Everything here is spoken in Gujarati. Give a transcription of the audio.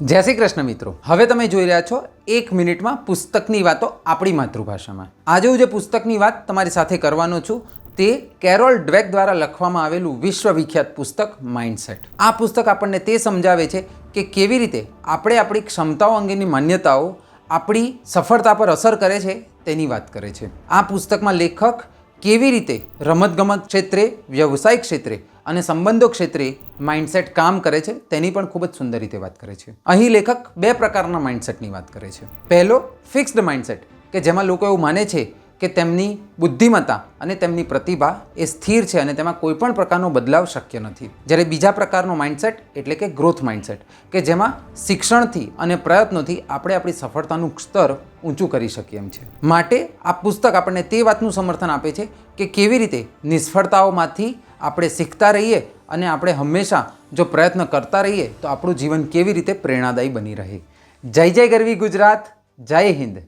જય શ્રી કૃષ્ણ મિત્રો. હવે તમે જોઈ રહ્યા છો એક મિનિટમાં પુસ્તકની વાતો આપણી માતૃભાષામાં. આજે હું જે પુસ્તકની વાત તમારી સાથે કરવાનો છું તે કેરોલ ડ્વેક દ્વારા લખવામાં આવેલું વિશ્વવિખ્યાત પુસ્તક માઇન્ડસેટ આ પુસ્તક આપણને તે સમજાવે છે કે કેવી રીતે આપણે આપણી ક્ષમતાઓ અંગેની માન્યતાઓ, આપણી સફળતા પર અસર કરે છે તેની વાત કરે છે. આ પુસ્તકમાં લેખક કેવી રીતે રમતગમત ક્ષેત્રે, વ્યવસાયિક ક્ષેત્રે અને સંબંધો ક્ષેત્રે માઇન્ડસેટ કામ કરે છે, તેની પણ ખૂબ જ સુંદર રીતે વાત કરે છે. અહીં લેખક બે પ્રકારના માઇન્ડસેટની વાત કરે છે. પહેલો ફિક્સ્ડ માઇન્ડસેટ કે જેમાં લોકો એવું માને છે કે તેમની બુદ્ધિમત્તા અને તેમની પ્રતિભા એ સ્થિર છે અને તેમાં કોઈ પણ પ્રકારનો બદલાવ શક્ય નથી. જ્યારે બીજા પ્રકારનો માઇન્ડસેટ એટલે કે ગ્રોથ માઇન્ડસેટ કે જેમાં શિક્ષણથી અને પ્રયત્નોથી આપણે આપણી સફળતાનું સ્તર ઊંચું કરી શકીએ એમ છે. માટે આ પુસ્તક આપણને તે વાતનું સમર્થન આપે છે કે કેવી રીતે નિષ્ફળતાઓમાંથી આપણે શીખતા રહીએ અને આપણે હંમેશા જો પ્રયત્ન કરતા રહીએ તો આપણું જીવન કેવી રીતે પ્રેરણાદાયી બની રહે. જય જય ગરવી ગુજરાત, જય હિન્દ.